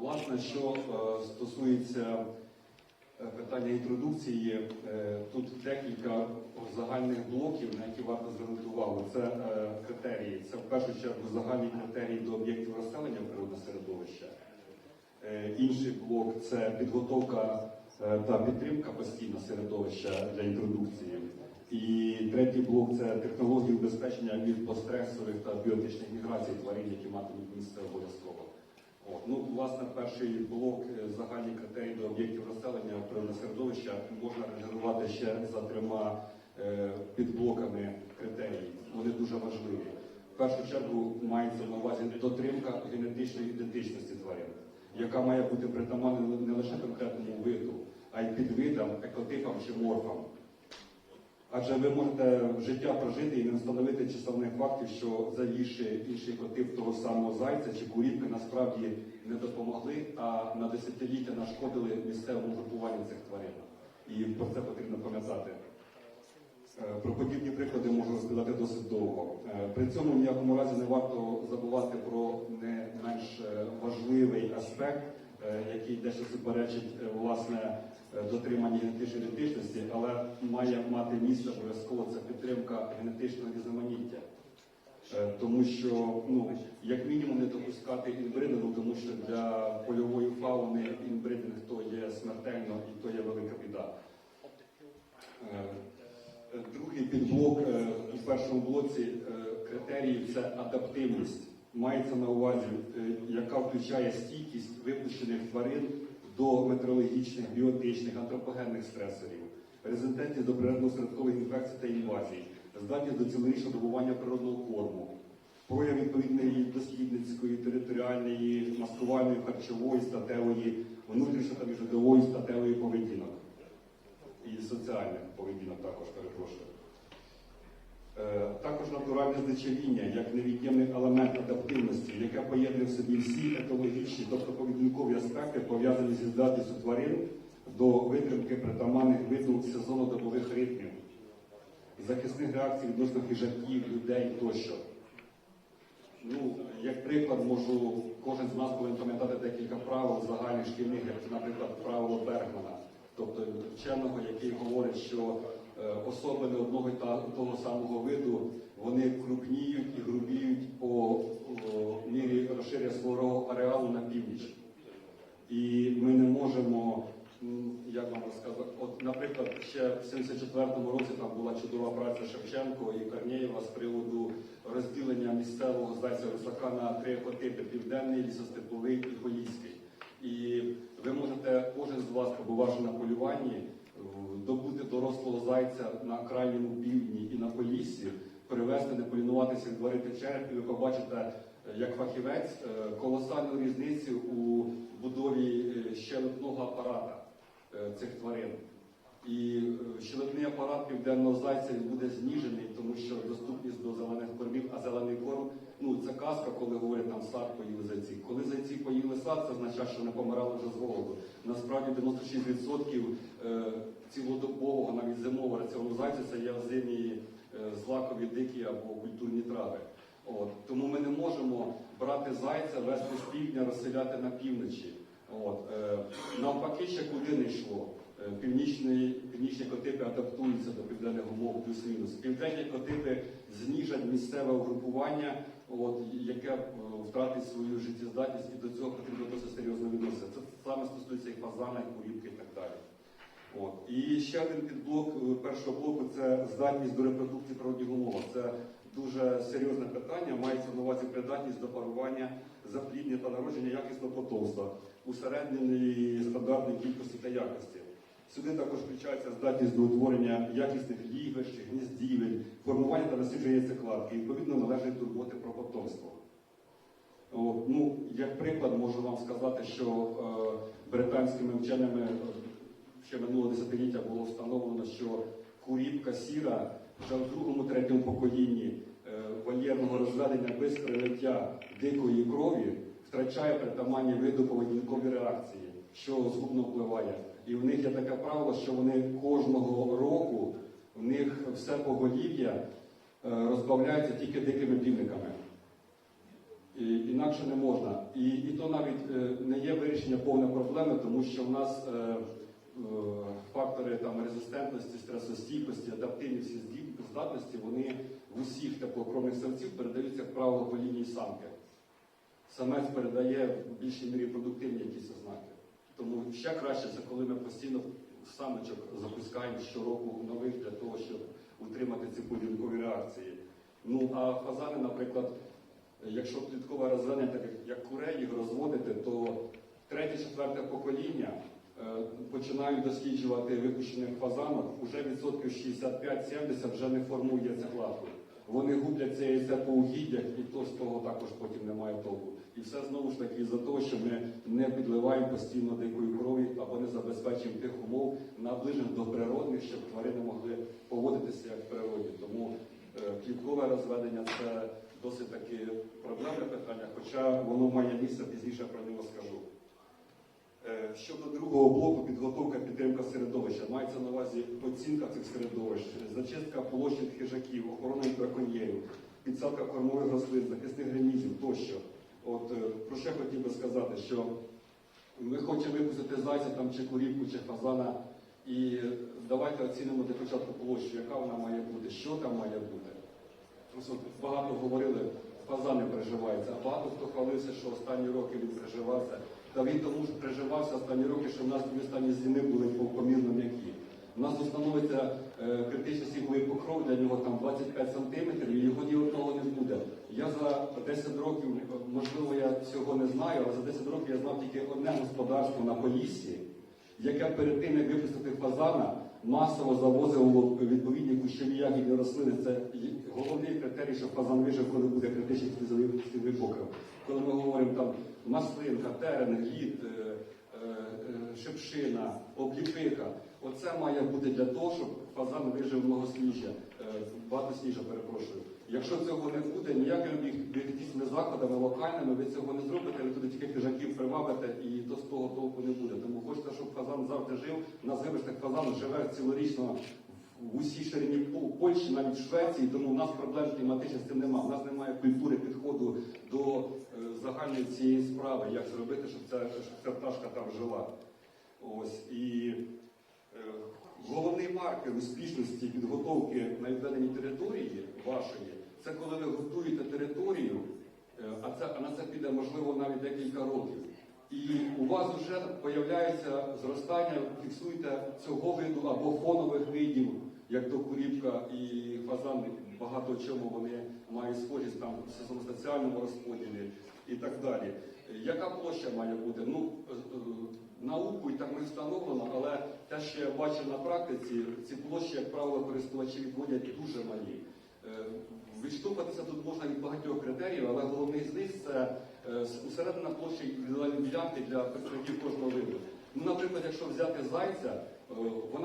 Власне, що е, стосується е, питання інтродукції, е, тут декілька загальних блоків, на які варто звернути увагу. Це е, критерії. Це в першу чергу загальні критерії до об'єктів розселення природного середовища. Е, Інший блок це підготовка е, та підтримка постійно середовища для інтродукції. І третій блок це технології убезпечення від постресових та біотичних міграцій тварин, які матимуть місце обов'язково. От. Ну, власне, перший блок е, загальні критерії до об'єктів розселення природного середовища можна реалізувати ще за трьома е, підблоками критерій. Вони дуже важливі. В першу чергу мається на увазі дотримка генетичної ідентичності тварин, яка має бути притаманна не лише конкретному виду, а й підвидам, екотипам чи морфам. Адже ви можете життя прожити і не встановити численних фактів, що завівши інший котив того самого зайця чи куріпки насправді не допомогли, а на десятиліття нашкодили місцевому групуванню цих тварин. І про це потрібно пам'ятати. Е, Про подібні приклади можу розповідати досить довго. Е, При цьому ніякому разі не варто забувати про не менш е, важливий аспект, який дещо суперечить власне е, дотриманні генетичної ідентичності, але має мати місце обов'язково це підтримка генетичного різноманіття. Е, Тому що, ну, як мінімум, не допускати інбридингу, тому що для польової фауни інбридинг то є смертельно і то є велика біда. Е, е, Другий підблок е, у першому блоці е, критеріїв це адаптивність. Мається на увазі, е, яка включає стійкість випущених тварин до метеорологічних, біотичних, антропогенних стресорів, резистентність до природно-середкових інфекцій та інвазій, здатність до цілорічного добування природного корму, прояв відповідної дослідницької, територіальної, маскувальної, харчової, статевої, внутрішньо та міжвидової статевої поведінок і соціальних поведінок також перепрошую. Е, Також натуральне здичавіння як невід'ємний елемент адаптивності, яке поєднує в собі всі екологічні, тобто поведінкові аспекти, пов'язані зі здатністю тварин до витримки притаманних виду сезонно-добових ритмів, захисних реакцій відносно хижаків, людей тощо. Ну, як приклад, можу кожен з нас повинен пам'ятати декілька правил загальних шкільних, як, наприклад, правило Бергмана, тобто вченого, який говорить, що особини одного та того самого виду вони крупніють і грубіють по мірі розширення свого ареалу на північ. І ми не можемо, як вам розказати, от, наприклад, ще в 74-му році там була чудова праця Шевченко і Корнєєва з приводу розділення місцевого зайця русака на три екотипи південний, лісостеповий і поліський. І ви можете, кожен з вас, побувавши на полюванні, добути дорослого зайця на крайньому півдні і на поліссі, привезти, не полінуватися, відварити череп, і ви побачите, як фахівець, е, колосальну різницю у будові е, щелепного апарата е, цих тварин. І щелепний апарат південного зайця буде зніжений, тому що доступність до зелених кормів, а зелений корм ну це казка, коли говорять там сад поїли зайці. Коли зайці поїли сад, це означає, що вони помирали вже з голоду. Насправді 96% е, цілодобового, навіть зимового раціону зайця це є озимі е, злакові дикі або культурні трави. От. Тому ми не можемо брати зайця, вести з півдня, розселяти на півночі. От. Е, навпаки, ще куди не йшло. Е, Північні, північні котипи адаптуються до південних умов плюс-мінус. Південні котипи зніжать місцеве угрупування, от, яке втратить свою життєздатність, і до цього потрібно досить серйозно відноситися. Це саме стосується і фазана, і куріпки і так далі. От. І ще один підблок е, першого блоку це здатність до репродукції природних умов. Це дуже серйозне питання. Мається на увазі придатність до парування, запліднення та народження якісного потомства, усередненої стандартної кількості та якості. Сюди також включається здатність до утворення якісних лігвищ, гніздівель, формування та дослідження яйцекладки, і відповідно належної турботи про потомство. От, ну, як приклад, можу вам сказати, що е, британськими вченими е, ще минулого десятиліття було встановлено, що куріпка сіра вже в другому-третьому поколінні е, вольєрного розведення без прилиття дикої крові втрачає притаманні виду поведінкові реакції, що згубно впливає. І в них є таке правило, що вони кожного року в них все поголів'я е, розбавляється тільки дикими півниками. І, інакше не можна. І, і то навіть е, не є вирішення повної проблеми, тому що в нас е, фактори там, резистентності, стресостійкості, адаптивні всі здатності, вони в усіх теплокровних самців передаються, як правило, по лінії самки. Самець передає в більшій мірі продуктивні якісь ознаки. Тому ще краще це коли ми постійно самочок запускаємо щороку нових для того, щоб утримати ці поведінкові реакції. Ну а фазани, наприклад, якщо пліткове розведення, так як- курей їх розводити, то третє, четверте покоління е, починають досліджувати випущених фазанок, уже відсотків 65-70 вже не формує яйцекладку. Вони гублять це яйце по угіддях, і то з того також потім немає толку. І все знову ж таки за того, що ми не підливаємо постійно дикої крові або не забезпечуємо тих умов, наближених до природних, щоб тварини могли поводитися як в природі. Тому е, кліткове розведення це досить таки проблемне питання, хоча воно має місце пізніше про нього скажу. Е, Щодо другого блоку, підготовка підтримка середовища, мається на увазі оцінка цих середовищ, зачистка полощень хижаків, охорона браконьєрів, підсадка кормових рослин, захисних гранізів тощо. От е, про що хотів би сказати, що ми хочемо випустити зайця там чи курівку, чи фазана, і давайте оцінимо для початку площу, яка вона має бути, що там має бути. Ось от багато говорили, фазани приживаються, а багато хто хвалився, що останні роки він приживався. Та він тому ж приживався останні роки, що в нас останні зіни були помірно м'які. У нас установиться е, критичний сніговий покров, для нього там 25 сантиметрів, і його ні одного не буде. Я за 10 років, можливо, я цього не знаю, але за 10 років я знав тільки одне господарство на Поліссі, яке перед тим, як випустити фазана, масово завозило відповідні кущові ягідні рослини. Це головний критерій, що фазан вижив, коли буде критичний слізовий покрив. Коли ми говоримо там маслинка, терен, глід, е, е, е, шипшина, обліпиха, оце має бути для того, щоб фазан вижив многосніжжя, багатосніжжя, перепрошую. Якщо цього не буде, ніякими біотичними заходами локальними ви цього не зробите, ви туди тільки хижаків привабите і то з того толку не буде. Тому хочете, щоб фазан завжди жив. Нас вибачте, фазан живе цілорічно в усій ширині Пол- Польщі, навіть в Швеції, тому у нас проблем кліматичних з цим немає. У нас немає культури підходу до загальної цієї справи, як зробити, щоб ця, щоб ця пташка там жила. Ось і е, головний маркер успішності підготовки на відведеній території вашої, це коли ви готуєте територію, е, а це а на це піде можливо навіть декілька років. І у вас вже появляється зростання, фіксуєте цього виду або фонових видів, як то куріпка і фазан, багато в чому вони мають схожість там в сезонно-соціальному розподілі і так далі. Яка площа має бути? Ну, е, е, наукою так не встановлено, але те, що я бачив на практиці, ці площі, як правило, користувачі відводять дуже малі. Е, Відштовхуватися тут можна від багатьох критеріїв, але головний з них це усередина площі індивідуальної ділянки для представників кожного виду. Ну, наприклад, якщо взяти зайця, вона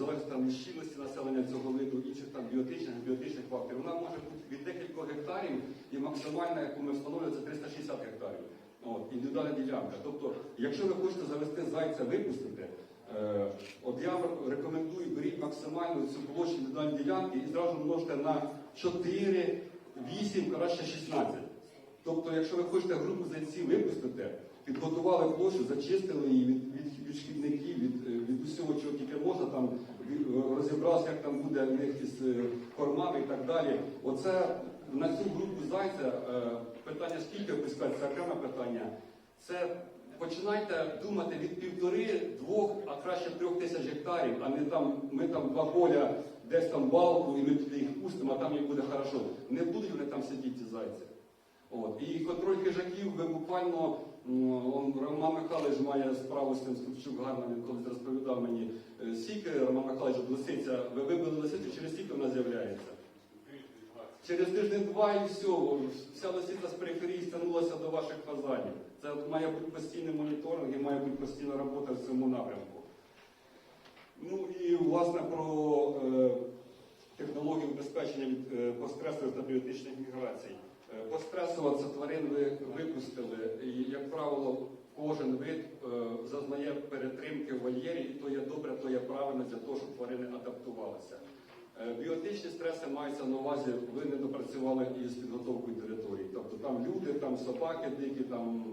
залежно там від населення цього виду, інших там біотичних, біотичних факторів. Вона може бути від декількох гектарів і максимальна, яку ми встановлюємо, це 360 гектарів. От, індивідуальна ділянка. Тобто, якщо ви хочете завести зайця, випустити, е, от я рекомендую, беріть максимальну цю площу індивідуальної ділянки і зразу множте на 4, 8, краще 16. Тобто, якщо ви хочете групу зайців випустити, підготували площу, зачистили її від, від, від шкідників, від, е, від усього, чого тільки можна, там від- е, як там буде в них із кормами і так далі. Оце на цю групу зайця е, питання скільки впускати, це окреме питання. Це починайте думати від півтори, двох, а краще трьох тисяч гектарів, а не там ми там два поля, десь там балку, і ми туди їх пустимо, а там їм буде хорошо. Не будуть вони там сидіти ці зайці. От. І контроль хижаків, ви буквально, Роман Михайлович має справу з тим Ступчук гарно, він колись розповідав мені, е, Роман Михайлович лисиця, ви вибили лисицю, через скільки вона з'являється? Через тиждень-два і все, вся лисиця з периферії стягнулася до ваших фазанів. Це має бути постійний моніторинг і має бути постійна робота в цьому напрямку. Ну і власне про е, технологію убезпечення від е, постресових та біотичних міграцій. Е, Постресова це тварин ви випустили, і, як правило, кожен вид е, зазнає перетримки в вольєрі, і то є добре, то є правильно для того, щоб тварини адаптувалися. Е, Біотичні стреси маються на увазі, ви не допрацювали із підготовкою території. Тобто там люди, там собаки дикі, там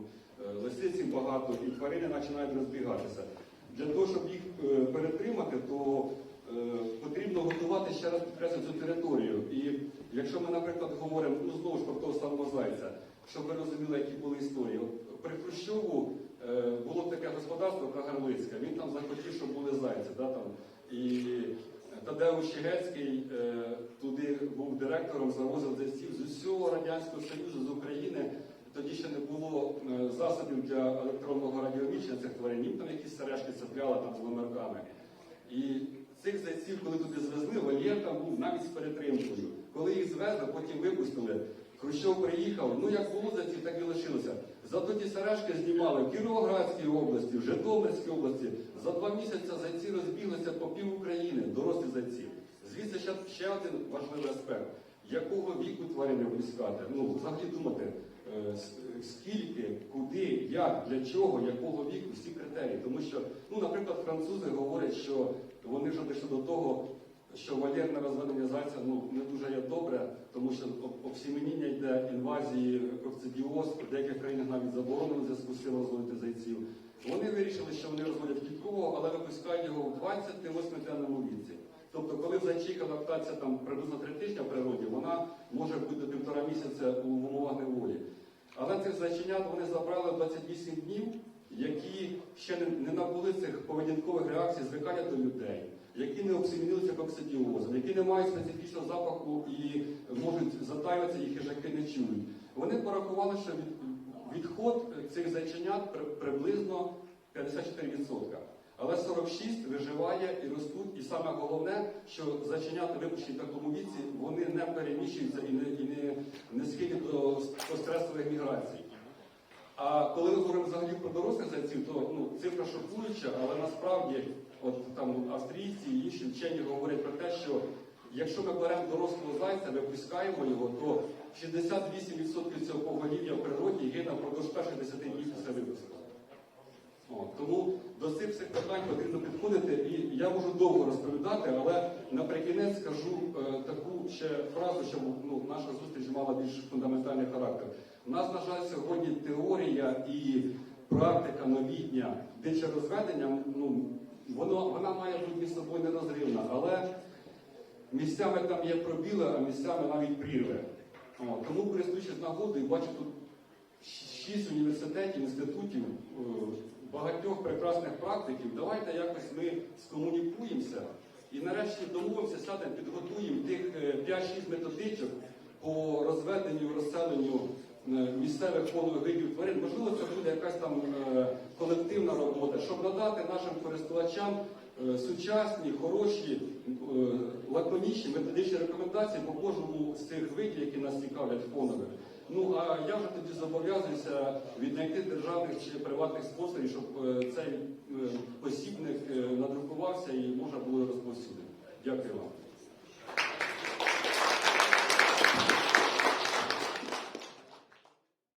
лисиці багато, і тварини починають розбігатися. Для того, щоб їх перетримати, то потрібно готувати ще раз підкреслю цю територію. І якщо ми, наприклад, говоримо ну знову ж про того самого зайця, щоб ви розуміли, які були історії. При Хрущову е, було таке господарство Кагарлицьке, він там захотів, щоб були зайці. Да, там, і Тадеуш Щегецький е, туди був директором, завозив зайців з усього Радянського Союзу, з України. Тоді ще не було е, засобів для електронного радіомічення цих тварин, їм там якісь сережки цепляли там з номерками. І цих зайців, коли туди звезли, вольєр там був навіть з перетримкою. Коли їх звезли, потім випустили. Хрущов приїхав, ну як було зайців, так і лишилося. Зато ті сережки знімали в Кіровоградській області, в Житомирській області. За два місяці зайці розбіглися по пів України, дорослі зайці. Звідси ще, ще один важливий аспект. Якого віку тварини випускати? Ну, взагалі думати, е, скільки, куди, як, для чого, якого віку, всі критерії. Тому що, ну, наприклад, французи говорять, що вони вже дійшли до того, що розведення зайця ну, не дуже є добре, тому що обсіменіння йде інвазії кокцидіоз, в деяких країнах навіть заборонено зв'язку з цим розводити зайців. Вони вирішили, що вони розводять кіткового, але випускають його в 28-денному віці. Тобто, коли зайчиха лактація там приблизно 3 тижні в природі, вона може бути до півтора місяця у умовах неволі. Але цих зайченят вони забрали 28 днів, які ще не набули цих поведінкових реакцій звикання до людей, які не обсемінилися коксидіозом, які не мають специфічного запаху і можуть затаюватися, їх хижаки не чують. Вони порахували, що відход цих зайченят приблизно 54%. Але 46 виживає і ростуть. І саме головне, що зайченята випущені в такому віці, вони не переміщуються і не, і не, не схильні до, до стресових міграцій. А коли ми говоримо взагалі про дорослих зайців, то ну, цифра шокуюча, але насправді от там австрійці і інші вчені говорять про те, що якщо ми беремо дорослого зайця, випускаємо його, то 68% цього поголів'я в природі гине впродовж перших 10 днів після випуску. Тому до цих всіх питань потрібно підходити, і я можу довго розповідати, але наприкінець скажу е, таку ще фразу, щоб ну, наша зустріч мала більш фундаментальний характер. У нас, на жаль, сьогодні теорія і практика новітня дичорозведення, ну, воно, вона має бути між собою нерозривна, але місцями там є пробіли, а місцями навіть прірви. Тому користуючись нагодою, бачу тут шість університетів, інститутів, е, багатьох прекрасних практиків. Давайте якось ми скомунікуємося і нарешті домовимося, сядемо, підготуємо тих е, 5-6 методичок по розведенню, розселенню е, Е, місцевих фонових видів тварин. Можливо, це буде якась там е, колективна робота, щоб надати нашим користувачам е, сучасні, хороші, лаконічні методичні рекомендації по кожному з цих видів, які нас цікавлять фонових. Ну а я вже тоді зобов'язуюся віднайти державних чи приватних спонсорів, щоб цей посібник надрукувався і можна було розповсюдити. Дякую вам.